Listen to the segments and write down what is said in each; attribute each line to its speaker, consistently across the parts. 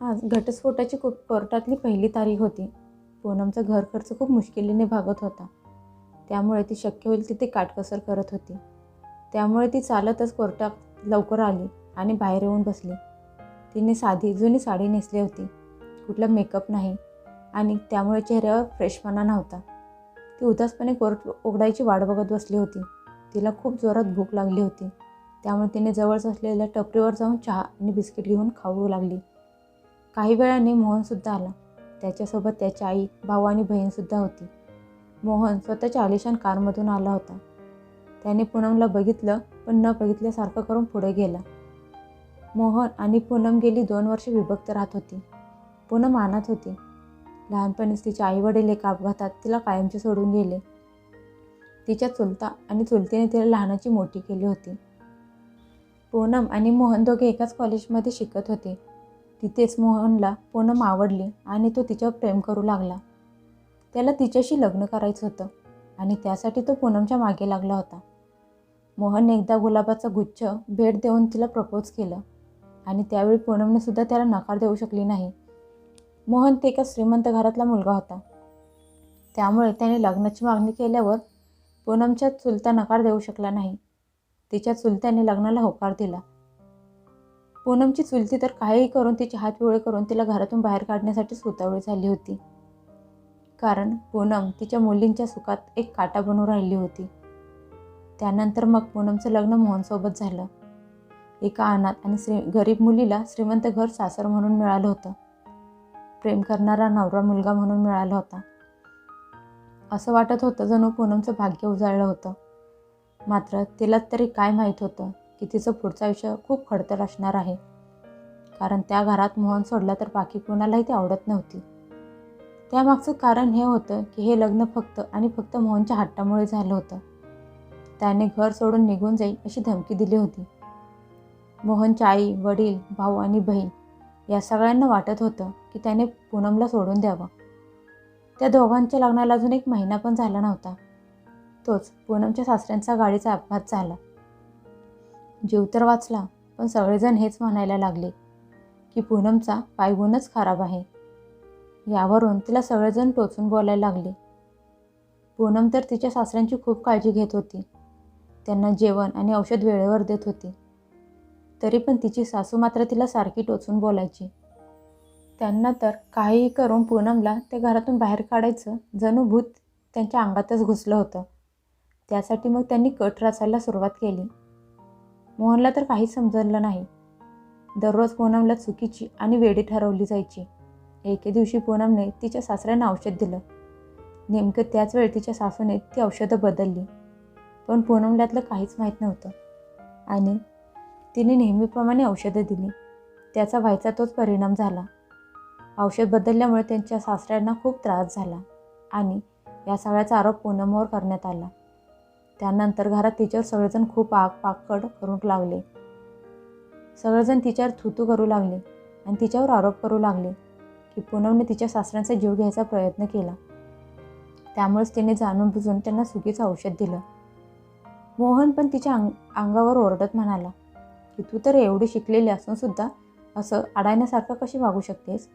Speaker 1: आज घटस्फोटाची कोर्टातली पहिली तारीख होती. पूनमचा घर खर्च खूप मुश्किलीने भागत होता. त्यामुळे ती शक्य होईल तिथे काटकसर करत होती. त्यामुळे ती चालतच कोर्टात लवकर आली आणि बाहेर येऊन बसली. तिने साधी जुनी साडी नेसली होती. कुठला मेकअप नाही आणि त्यामुळे चेहऱ्यावर फ्रेशपणा नव्हता. ती उदासपणे कोर्ट उघडायची वाट बघत बसली होती. तिला खूप जोरात भूक लागली होती. त्यामुळे तिने जवळच असलेल्या टपरीवर जाऊन चहा आणि बिस्किट घेऊन खाऊ लागली. काही वेळाने मोहनसुद्धा आला. त्याच्यासोबत त्याची आई भाऊ आणि बहीणसुद्धा होती. मोहन स्वतःच्या आलिशान कारमधून आला होता. त्याने पूनमला बघितलं पण न बघितल्यासारखं करून पुढे गेला. मोहन आणि पूनम गेली दोन वर्ष विभक्त राहत होती. पूनम आणत होती. लहानपणीच तिचे आईवडील एका अपघातात तिला कायमचे सोडून गेले. तिच्या चुलता आणि चुलतीने तिला लहानाची मोठी केली होती. पूनम आणि मोहन दोघे एकाच कॉलेजमध्ये शिकत होते. तिथेच मोहनला पूनम आवडली आणि तो तिच्यावर प्रेम करू लागला. त्याला तिच्याशी लग्न करायचं होतं आणि त्यासाठी तो पूनमच्या मागे लागला होता. मोहनने एकदा गुलाबाचा गुच्छ भेट देऊन तिला प्रपोज केलं आणि त्यावेळी पूनमने सुद्धा त्याला नकार देऊ शकली नाही. मोहन ते एका श्रीमंत घरातला मुलगा होता. त्यामुळे त्याने लग्नाची मागणी केल्यावर पूनमच्या चुलता नकार देऊ शकला नाही. तिच्या चुलत्याने लग्नाला होकार दिला. पूनमची चुलती तर काहीही करून तिचे हात पिवळे करून तिला घरातून बाहेर काढण्यासाठी सुतावळी झाली होती. कारण पूनम तिच्या मुलींच्या सुखात एक काटा बनून राहिली होती. त्यानंतर मग पूनमचं लग्न मोहनसोबत झालं. एका अनाथ आणि श्री गरीब मुलीला श्रीमंत घर सासर म्हणून मिळालं होतं. प्रेम करणारा नवरा मुलगा म्हणून मिळाला होता. असं वाटत होतं जणू पूनमचं भाग्य उजाळलं होतं. मात्र तिला तरी काय माहीत होतं? की तिचं पुढचं आयुष्य खूप खडतर असणार आहे. कारण त्या घरात मोहन सोडला तर बाकी कोणालाही ती आवडत नव्हती. त्यामागचं कारण हे होतं की हे लग्न फक्त आणि फक्त मोहनच्या हट्टामुळे झालं होतं. त्याने घर सोडून निघून जाईल अशी धमकी दिली होती. मोहनच्या आई वडील भाऊ आणि बहीण या सगळ्यांना वाटत होतं की त्याने पूनमला सोडून द्यावं. त्या दोघांच्या लग्नाला अजून एक महिना पण झाला नव्हता. तोच पूनमच्या सासऱ्यांचा गाडीचा अपघात झाला. जीव तर वाचला पण सगळेजण हेच म्हणायला लागले की पूनमचा पायगुणच खराब आहे. यावरून तिला सगळेजण टोचून बोलायला लागले. पूनम तर तिच्या सासऱ्यांची खूप काळजी घेत होती. त्यांना जेवण आणि औषध वेळेवर देत होती. तरी पण तिची सासू मात्र तिला सारखी टोचून बोलायची. त्यांना तर काहीही करून पूनमला त्या घरातून बाहेर काढायचं जणू भूत त्यांच्या अंगातच घुसलं होतं. त्यासाठी मग त्यांनी कट रचायला सुरुवात केली. मोहनला तर काहीच समजलं नाही. दररोज पूनमला चुकीची आणि वेडी ठरवली जायची. एके दिवशी पूनमने तिच्या सासऱ्यांना औषध दिलं. नेमकं त्याच वेळी तिच्या सासूने ती औषधं बदलली. पण पूनमल्यातलं काहीच माहीत नव्हतं. आणि तिने नेहमीप्रमाणे औषधं दिली. त्याचा व्हायचा तोच परिणाम झाला. औषध बदलल्यामुळे त्यांच्या सासऱ्यांना खूप त्रास झाला आणि या सगळ्याचा आरोप पूनमवर करण्यात आला. त्यानंतर घरात तिच्यावर सगळेजण खूप आग पाकड करू लागले. सगळेजण तिच्यावर थुतू करू लागले आणि तिच्यावर आरोप करू लागले की पूनमने तिच्या सासऱ्यांचा जीव घ्यायचा प्रयत्न केला. त्यामुळेच तिने जाणून बुजून त्यांना चुकीचं औषध दिलं. मोहन पण तिच्या अंग अंगावर ओरडत म्हणाला की तू तर एवढी शिकलेली असूनसुद्धा असं अडायण्यासारखं कशी वागू शकतेस?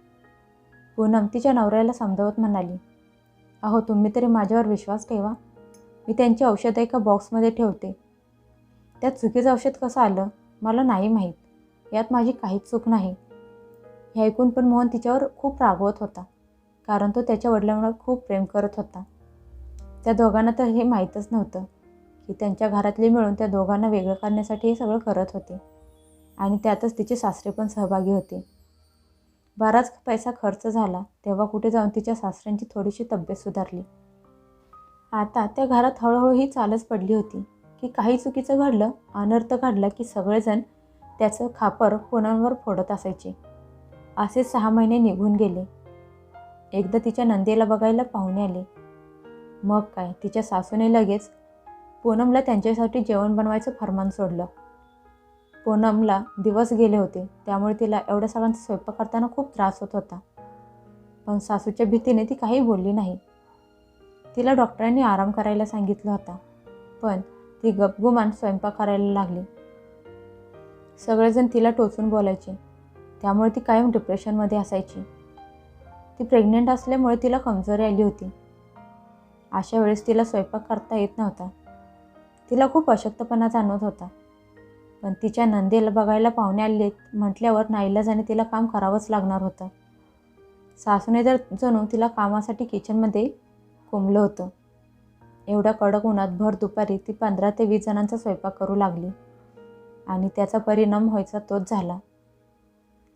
Speaker 1: पूनम तिच्या नवऱ्याला समजावत म्हणाली अहो तुम्ही तरी माझ्यावर विश्वास ठेवा. मी त्यांची औषधं एका बॉक्समध्ये ठेवते. त्यात चुकीचं औषध कसं आलं मला नाही माहीत. यात माझी काहीच चूक नाही. हे ऐकून पण मोहन तिच्यावर खूप रागवत होता कारण तो त्याच्या वडिलांवर खूप प्रेम करत होता. त्या दोघांना तर हे माहीतच नव्हतं की त्यांच्या घरातले मिळून त्या दोघांना वेगळं करण्यासाठी हे सगळं करत होते. आणि त्यातच तिचे सासरे पण सहभागी होते. बराच पैसा खर्च झाला तेव्हा कुठे जाऊन तिच्या सासऱ्यांची थोडीशी तब्येत सुधारली. आता त्या घरात हळूहळू ही चालच पडली होती. की काही चुकीचं घडलं अनर्थ घडलं की सगळेजण त्याचं खापर पुनमवर फोडत असायचे. असे सहा महिने निघून गेले. एकदा तिच्या नंदेला बघायला पाहुणे आले. मग काय तिच्या सासूने लगेच पूनमला त्यांच्यासाठी जेवण बनवायचं फरमान सोडलं. पूनमला दिवस गेले होते त्यामुळे तिला एवढ्या सगळ्यांचा स्वयंपाक करताना खूप त्रास होत होता. पण सासूच्या भीतीने ती काही बोलली नाही. तिला डॉक्टरांनी आराम करायला सांगितलं होता. पण ती गपगुमान स्वयंपाक करायला लागली. सगळेजण तिला टोचून बोलायचे. त्यामुळे ती कायम डिप्रेशनमध्ये असायची. ती प्रेग्नंट असल्यामुळे तिला कमजोरी आली होती. अशा वेळेस तिला स्वयंपाक करता येत नव्हता. तिला खूप अशक्तपणा जाणवत होता. पण तिच्या नंदेला बघायला पाहुणे आले म्हटल्यावर नाईलाजाने तिला काम करावंच लागणार होतं. सासूने तर जणू तिला कामासाठी किचनमध्ये कोंबलं होतं. एवढ्या कडक उन्हात भर दुपारी ती पंधरा ते वीस जणांचा स्वयंपाक करू लागली. आणि त्याचा परिणाम व्हायचा तोच झाला.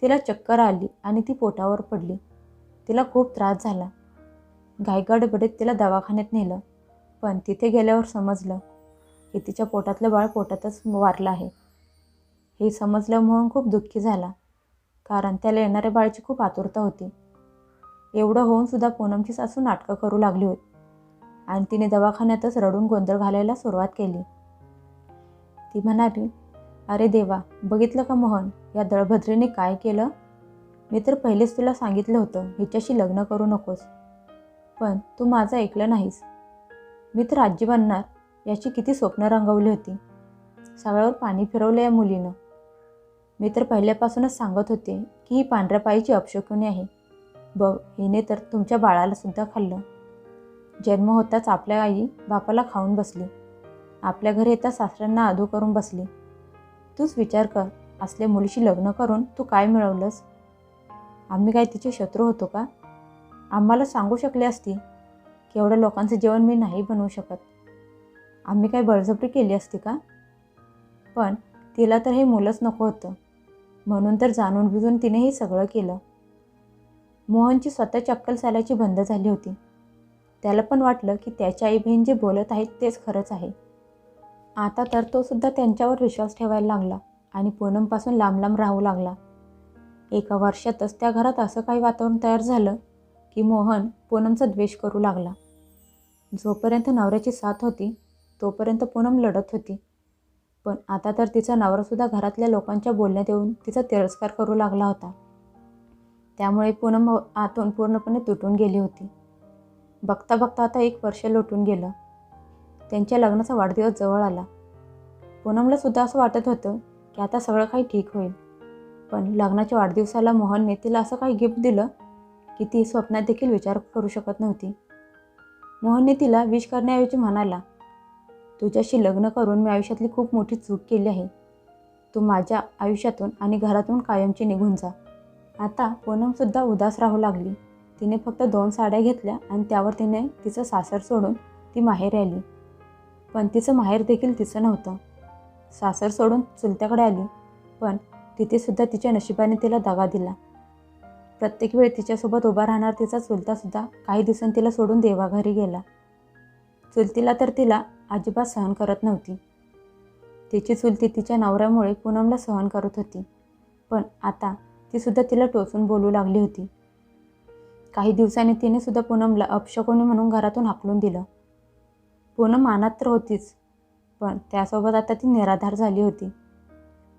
Speaker 1: तिला चक्कर आली आणि ती पोटावर पडली. तिला खूप त्रास झाला. घाईगडबडीत तिला दवाखान्यात नेलं. पण तिथे गेल्यावर समजलं की तिच्या पोटातलं बाळ पोटातच वारलं आहे. हे समजलं म्हणून खूप दुःखी झाला. कारण त्याला येणाऱ्या बाळाची खूप आतुरता होती. एवढं होऊनसुद्धा पूनमची सासू नाटकं करू लागली होती. आणि तिने दवाखान्यातच रडून गोंधळ घालायला सुरुवात केली. ती म्हणाली अरे देवा बघितलं का मोहन? या दळभद्रेने काय केलं? मी तर पहिलेच तुला सांगितलं होतं हिच्याशी लग्न करू नकोस. पण तू माझं ऐकलं नाहीस. मी तर आजी बनणार याची किती स्वप्न रंगवली होती. सगळ्यावर पाणी फिरवलं या मुलीनं. मी तर पहिल्यापासूनच सांगत होते की ही पांढऱ्या पायीची अपशकुनी आहे. बघ हिने तर तुमच्या बाळाला सुद्धा खाल्लं. जन्म होताच आपल्या आई बापाला खाऊन बसली. आपल्या घरी येता सासऱ्यांना आदू करून बसली. तूच विचार कर असल्या मुलीशी लग्न करून तू काय मिळवलंस? आम्ही काय तिचे शत्रू होतो का? आम्हाला सांगू शकले असती. की एवढ्या लोकांचं जेवण मी नाही बनवू शकत. आम्ही काय बळजबरी केली असती का? पण तिला तर हे मुलंच नको होतं. म्हणून तर जाणून बुजून तिने हे सगळं केलं. मोहनची स्वतःची अक्कल चालायची बंद झाली होती. त्याला पण वाटलं की त्याच्या आई बहीण जे बोलत आहेत तेच खरंच आहे. आता तर तो सुद्धा त्यांच्यावर विश्वास ठेवायला लागला आणि पूनमपासून लांब लांब राहू लागला. एका वर्षातच त्या घरात असं काही वातावरण तयार झालं की मोहन पूनमचा द्वेष करू लागला. जोपर्यंत नवऱ्याची साथ होती तोपर्यंत पूनम लढत होती. पण आता तर तिचा नवरासुद्धा घरातल्या लोकांच्या बोलण्यात येऊन तिचा तिरस्कार करू लागला होता. त्यामुळे पूनम आतून पूर्णपणे तुटून गेली होती. बघता बघता आता एक वर्ष लोटून गेलं. त्यांच्या लग्नाचा वाढदिवस जवळ आला. पूनमला सुद्धा असं वाटत होतं की आता सगळं काही ठीक होईल. पण लग्नाच्या वाढदिवसाला मोहनने तिला असं काही गिफ्ट दिलं की ती स्वप्नात देखील विचार करू शकत नव्हती. मोहनने तिला विश करण्याऐवजी म्हणाला तुझ्याशी लग्न करून मी आयुष्यातली खूप मोठी चूक केली आहे. तू माझ्या आयुष्यातून आणि घरातून कायमची निघून जा. आता पूनमसुद्धा उदास राहू लागली. तिने फक्त दोन साड्या घेतल्या आणि त्यावर तिने तिचं सासर सोडून ती माहेर आली पण तिचं माहेर देखील तिचं नव्हतं. सासर सोडून चुलत्याकडे आली पण तिथेसुद्धा तिच्या नशिबाने तिला दगा दिला. प्रत्येक वेळी तिच्यासोबत उभा राहणार तिचा चुलतासुद्धा काही दिवसांनी तिला सोडून देवाघरी गेला. चुलतीला तर तिला अजिबात सहन करत नव्हती. तिची चुलती तिच्या नवऱ्यामुळे पूनमला सहन करत होती. पण आता तीसुद्धा तिला टोचून बोलू लागली होती. काही दिवसांनी तिने सुद्धा पूनमला अपशकोनी म्हणून घरातून हाकलून दिलं. पूनम मानात तर होतीच पण त्यासोबत आता ती निराधार झाली होती.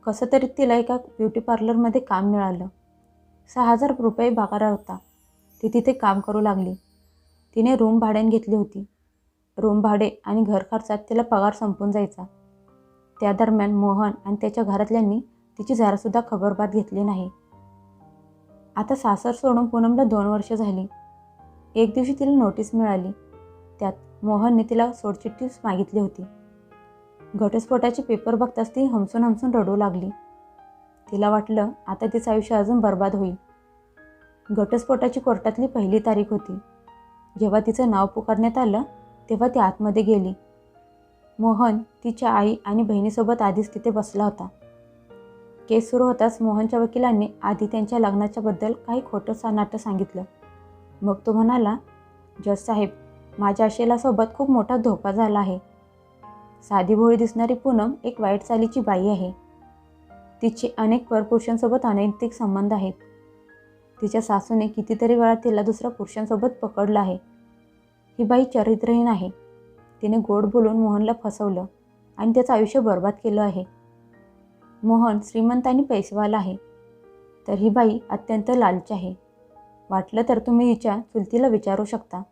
Speaker 1: कसं तरी तिला एका ब्युटी पार्लरमध्ये काम मिळालं. सहा हजार रुपये पगार होता. ती तिथे काम करू लागली. तिने रूम भाड्याने घेतली होती. रूम भाडे आणि घर खर्चात तिला पगार संपून जायचा. त्या दरम्यान मोहन आणि त्याच्या घरातल्यांनी तिची जरासुद्धा खबरबात घेतली नाही. आता सासर सोडून पूनमला दोन वर्ष झाली. एक दिवशी तिला नोटीस मिळाली. त्यात मोहनने तिला सोडचिठ्ठीच मागितली होती. घटस्फोटाचे पेपर बघताच ती हमसून हमसून रडू लागली. तिला वाटलं आता तिचं आयुष्य अजून बर्बाद होईल. घटस्फोटाची कोर्टातली पहिली तारीख होती. जेव्हा तिचं नाव पुकारण्यात आलं तेव्हा ती आतमध्ये गेली. मोहन तिच्या आई आणि बहिणीसोबत आधीच तिथे बसला होता. केस सुरू होताच मोहनच्या वकिलांनी आधी त्यांच्या लग्नाच्याबद्दल काही खोटं सा नाटं सांगितलं. मग तो म्हणाला जज साहेब माझ्या आशेलासोबत खूप मोठा धोका झाला आहे. साधी भोळी दिसणारी पूनम एक वाईट चालीची बाई आहे. तिचे अनेक परपुरुषांसोबत अनैतिक संबंध आहेत. तिच्या सासूने कितीतरी वेळा तिला दुसऱ्या पुरुषांसोबत पकडलं आहे. ही बाई चरित्रहीन आहे. तिने गोड बोलून मोहनला फसवलं आणि त्याचं आयुष्य बर्बाद केलं आहे. मोहन श्रीमंत आणि पैसेवाला आहे. तर ही बाई अत्यंत लालची आहे. वाटलं तर तुम्ही हिच्या चुलतीला विचारू शकता.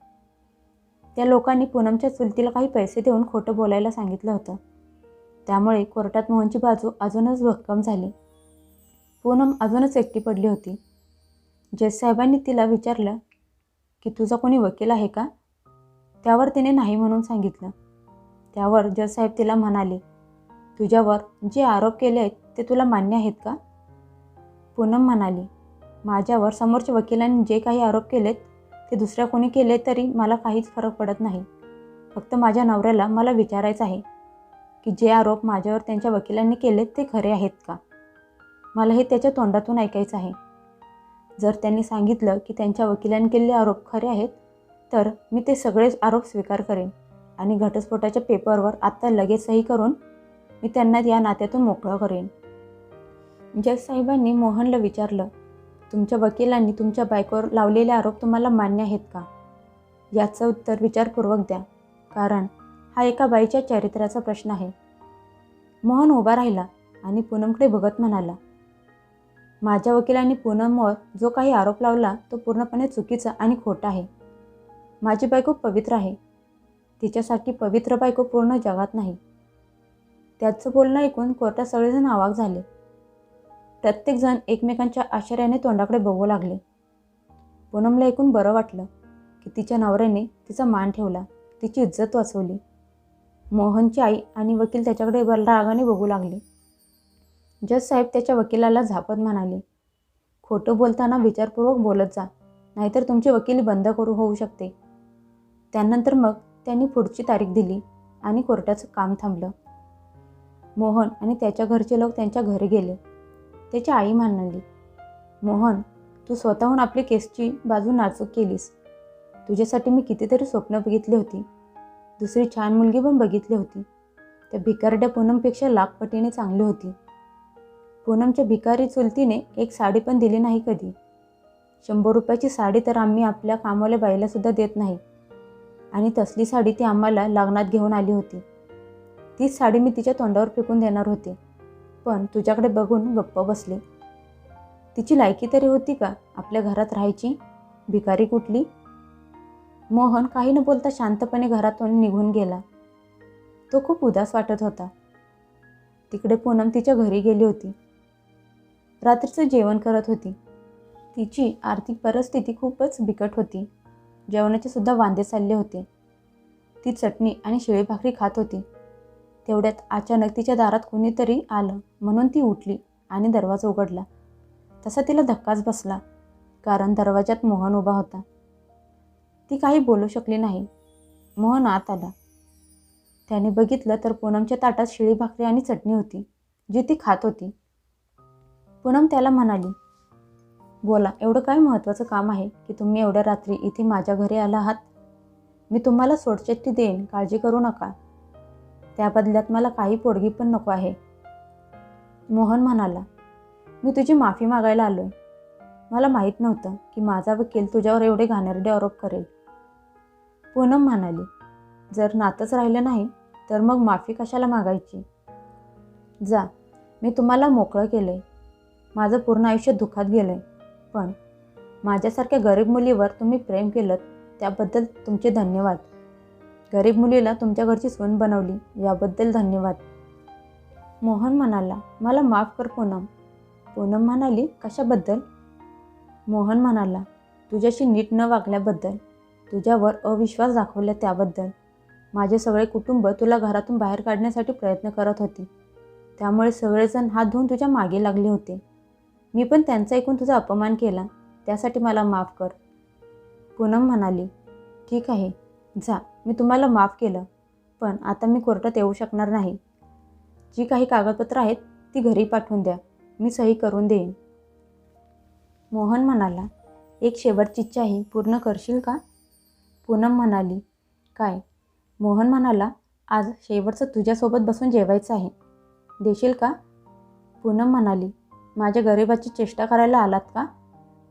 Speaker 1: त्या लोकांनी पूनमच्या चुलतीला काही पैसे देऊन खोटं बोलायला सांगितलं होतं. त्यामुळे कोर्टात मोहनची बाजू अजूनच भक्कम झाली. पूनम अजूनच एकटी पडली होती. जज साहेबांनी तिला विचारलं की तुझा कोणी वकील आहे का? त्यावर तिने नाही म्हणून सांगितलं. त्यावर जजसाहेब तिला म्हणाले तुझ्यावर जे आरोप केले आहेत ते तुला मान्य आहेत का? पूनम म्हणाली माझ्यावर समोरच्या वकिलांनी जे काही आरोप केलेत ते दुसऱ्या कोणी केले तरी मला काहीच फरक पडत नाही. फक्त माझ्या नवऱ्याला मला विचारायचं आहे की जे आरोप माझ्यावर त्यांच्या वकिलांनी केलेत ते खरे आहेत का? मला हे त्याच्या तोंडातून ऐकायचं आहे. जर त्यांनी सांगितलं की त्यांच्या वकिलांनी केलेले आरोप खरे आहेत तर मी ते सगळेच आरोप स्वीकार करेन आणि घटस्फोटाच्या पेपरवर आत्ता लगेच सही करून मी त्यांना या नात्यातून मोकळं करेन. जज साहेबांनी मोहनला विचारलं तुमच्या वकिलांनी तुमच्या बायकोवर लावलेले आरोप तुम्हाला मान्य आहेत का? याचं उत्तर विचारपूर्वक द्या कारण हा एका बाईच्या चरित्राचा प्रश्न आहे. मोहन उभा राहिला आणि पूनमकडे बघत म्हणाला माझ्या वकिलांनी पूनमवर जो काही आरोप लावला तो पूर्णपणे चुकीचा आणि खोटा आहे. माझी बायको पवित्र आहे. तिच्यासाठी पवित्र बायको पूर्ण जगात नाही. त्याचं बोलणं ऐकून कोर्टात सगळेजण आवाक झाले. प्रत्येकजण एकमेकांच्या आश्चर्याने तोंडाकडे बघू लागले. पूनमला ऐकून बरं वाटलं की तिच्या नवऱ्याने तिचा मान ठेवला तिची इज्जत वाचवली. मोहनची आई आणि वकील त्याच्याकडे रागाने बघू लागले. जज साहेब त्याच्या वकिलाला झापत म्हणाले खोटं बोलताना विचारपूर्वक बोलत जा नाहीतर तुमची वकिली बंद करू होऊ शकते. त्यानंतर मग त्यांनी पुढची तारीख दिली आणि कोर्टाचं काम थांबलं. मोहन आणि त्याच्या घरचे लोक त्यांच्या घरी गेले. त्याची आई म्हणाली मोहन तू स्वतःहून आपली केसची बाजू नाचूक केलीस. तुझ्यासाठी मी कितीतरी स्वप्न बघितली होती. दुसरी छान मुलगी पण बघितली होती. त्या भिकारड्या पूनमपेक्षा लाखपटीने चांगली होती. पूनमच्या भिकारी चुलतीने एक साडी पण दिली नाही कधी. शंभर रुपयाची साडी तर आम्ही आपल्या कामाला बाईलासुद्धा देत नाही. आणि तसली साडी ती आम्हाला लग्नात घेऊन आली होती. तीच साडी मी तिच्या तोंडावर फेकून देणार होते. पण तुझ्याकडे बघून गप्प बसले. तिची लायकी तरी होती का आपल्या घरात राहायची? भिकारी कुठली? मोहन काही न बोलता शांतपणे घरातून निघून गेला. तो खूप उदास वाटत होता. तिकडे पूनम तिच्या घरी गेली होती. रात्रीचं जेवण करत होती. तिची आर्थिक परिस्थिती खूपच बिकट होती. जेवणाचे सुद्धा वांदे चालले होते. ती चटणी आणि शिळी भाकरी खात होती. तेवढ्यात अचानक तिच्या दारात कोणीतरी आलं. म्हणून ती उठली आणि दरवाजा उघडला. तसा तिला धक्काच बसला कारण दरवाजात मोहन उभा होता. ती काही बोलू शकली नाही. मोहन आत आला. त्याने बघितलं तर पूनमच्या ताटात शिळी भाकरी आणि चटणी होती जी ती खात होती. पूनम त्याला म्हणाली बोला एवढं काय महत्त्वाचं काम आहे की तुम्ही एवढ्या रात्री इथे माझ्या घरी आला आहात? मी तुम्हाला सोडचिठ्ठी देईन काळजी करू नका. त्या बदल्यात मला काही पोडगी पण नको आहे. मोहन म्हणाला मी तुझी माफी मागायला आलो आहे मला माहीत नव्हतं की माझा वकील तुझ्यावर एवढे घाणेरडे आरोप करेल. पूनम म्हणाली जर नातंच राहिलं नाही तर मग माफी कशाला मागायची? जा मी तुम्हाला मोकळं केलं आहे माझं पूर्ण आयुष्य दुःखात गेलं आहे पण माझ्यासारख्या गरीब मुलीवर तुम्ही प्रेम केलं त्याबद्दल तुमचे धन्यवाद. गरीब मुलीला तुमच्या घरची सून बनवली याबद्दल धन्यवाद. मोहन म्हणाला मला माफ कर पूनम. पूनम म्हणाली कशाबद्दल? मोहन म्हणाला तुझ्याशी नीट न वागल्याबद्दल तुझ्यावर अविश्वास दाखवला त्याबद्दल. माझे सगळे कुटुंब तुला घरातून बाहेर काढण्यासाठी प्रयत्न करत होते. त्यामुळे सगळेजण हात धुवून तुझ्या मागे लागले होते. मी पण त्यांचा ऐकून तुझा अपमान केला त्यासाठी मला माफ कर. पूनम म्हणाली ठीक आहे जा. मी तुम्हाला माफ केलं पण आता मी कोर्टात येऊ शकणार नाही. जी काही कागदपत्रं आहेत ती घरी पाठवून द्या. मी सही करून देईन. मोहन म्हणाला एक शेवटची इच्छा आहे पूर्ण करशील का? पूनम म्हणाली काय? मोहन म्हणाला आज शेवटचं तुझ्यासोबत बसून जेवायचं आहे. देशील का? पूनम म्हणाली माझ्या गरिबाची चेष्टा करायला आलात का?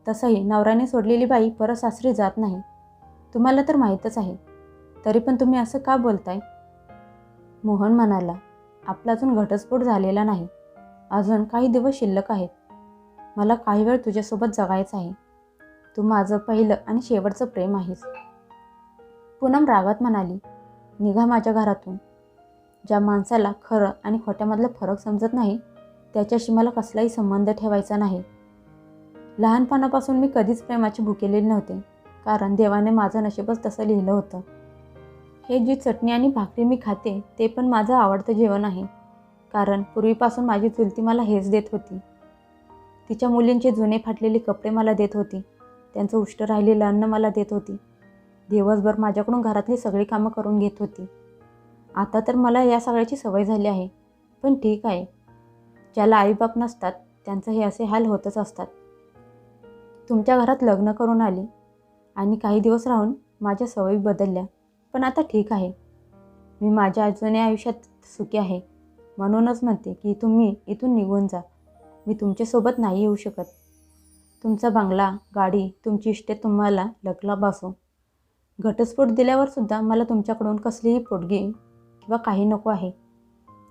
Speaker 1: तसंही नवऱ्याने सोडलेली बाई परत सासरी जात नाही. तुम्हाला तर माहीतच आहे तरी पण तुम्ही असं का बोलताय? मोहन म्हणाला आपला अजून घटस्फोट झालेला नाही. अजून काही दिवस शिल्लक आहेत. मला काही वेळ तुझ्यासोबत जगायचं आहे. तू माझं पहिलं आणि शेवटचं प्रेम आहेस. पूनम रागात म्हणाली निघा माझ्या घरातून. ज्या माणसाला खरं आणि खोट्यामधला फरक समजत नाही त्याच्याशी मला कसलाही संबंध ठेवायचा नाही. लहानपणापासून मी कधीच प्रेमाची भुकेलेली नव्हते कारण देवाने माझं नशीबच तसं लिहिलं होतं. हे जी चटणी आणि भाकरी मी खाते ते पण माझं आवडतं जेवण आहे. कारण पूर्वीपासून माझी चुलती मला हेच देत होती. तिच्या मुलींचे जुने फाटलेले कपडे मला देत होती. त्यांचं उष्ट राहिलेलं अन्न मला देत होती. दिवसभर माझ्याकडून घरातली सगळी कामं करून घेत होती. आता तर मला या सगळ्याची सवय झाली आहे. पण ठीक आहे. ज्याला आईबाप नसतात त्यांचं हे असे हाल होतच असतात. तुमच्या घरात लग्न करून आली आणि काही दिवस राहून माझ्या सवयी बदलल्या. पण आता ठीक आहे. मी माझ्या जुन्या आयुष्यात सुखी आहे. म्हणूनच म्हणते की तुम्ही इथून निघून जा. मी तुमच्यासोबत नाही येऊ शकत. तुमचा बंगला गाडी तुमची इष्टे तुम्हाला लकला बसो. घटस्फोट दिल्यावरसुद्धा मला तुमच्याकडून कसलीही पोटगी किंवा काही नको आहे.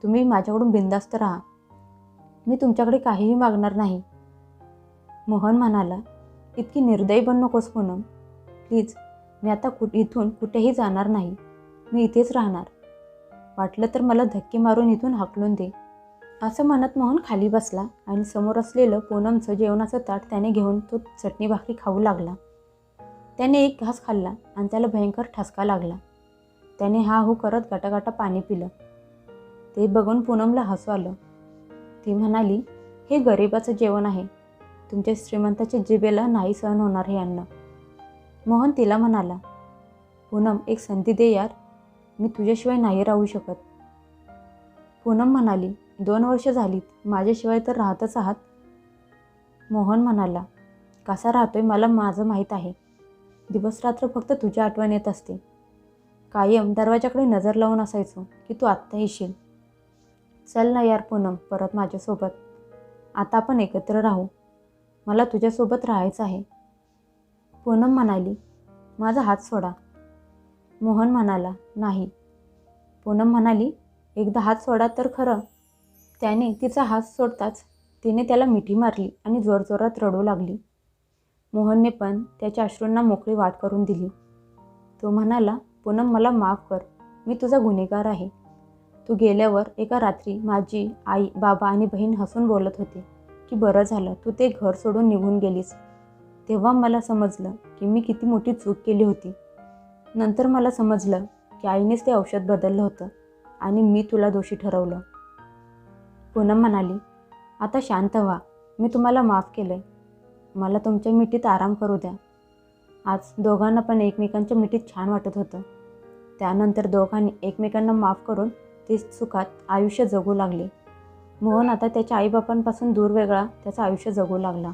Speaker 1: तुम्ही माझ्याकडून बिंदास्त राहा. मी तुमच्याकडे काहीही मागणार नाही. मोहन म्हणाला इतकी निर्दयी पण नकोस पूनम. प्लीज मी आता कुठ इथून कुठेही जाणार नाही. मी इथेच राहणार. वाटलं तर मला धक्के मारून इथून हाकलून दे. असं म्हणत मोहन खाली बसला आणि समोर असलेलं पूनमचं जेवणाचं ताट त्याने घेऊन तो चटणी भाकरी खाऊ लागला. त्याने एक घास खाल्ला आणि त्याला भयंकर ठसका लागला. त्याने हा हू करत गटागटा पाणी पिलं. ते बघून पूनमला हसू आलं. ती म्हणाली हे गरिबाचं जेवण आहे. तुमच्या श्रीमंताच्या जिभेला नाही सहन होणार हे अन्न. मोहन तिला म्हणाला पूनम एक संधी दे यार. मी तुझ्याशिवाय नाही राहू शकत. पूनम म्हणाली दोन वर्ष झालीत माझ्याशिवाय तर राहतच आहात. मोहन म्हणाला कसा राहतोय मला माझं माहीत आहे. दिवसरात्र फक्त तुझ्या आठवण येत असते. कायम दरवाजाकडे नजर लावून असायचो की तू आत्ता येशील. चल ना यार पूनम परत माझ्यासोबत. आता आपण एकत्र राहू. मला तुझ्यासोबत राहायचं आहे. पूनम म्हणाली माझा हात सोडा. मोहन म्हणाला नाही. पूनम म्हणाली एकदा हात सोडा तर खरं. त्याने तिचा हात सोडताच तिने त्याला मिठी मारली आणि जोरजोरात रडू लागली. मोहनने पण त्याच्या अश्रूंना मोकळी वाट करून दिली. तो म्हणाला पूनम मला माफ कर. मी तुझा गुन्हेगार आहे. तू गेल्यावर एका रात्री माझी आई बाबा आणि बहीण हसून बोलत होते की बरं झालं तू ते घर सोडून निघून गेलीस. तेव्हा मला समजलं की मी किती मोठी चूक केली होती. नंतर मला समजलं की आईनेच ते औषध बदललं होतं आणि मी तुला दोषी ठरवलं. पूनम म्हणाली आता शांत व्हा. मी तुम्हाला माफ केलं आहे मला तुमच्या मिठीत आराम करू द्या. आज दोघांना पण एकमेकांच्या मिठीत छान वाटत होतं. त्यानंतर दोघांनी एकमेकांना माफ करून ते सुखात आयुष्य जगू लागले. मोहन आता त्याच्या आईबापांपासून दूर वेगळा त्याचं आयुष्य जगू लागला.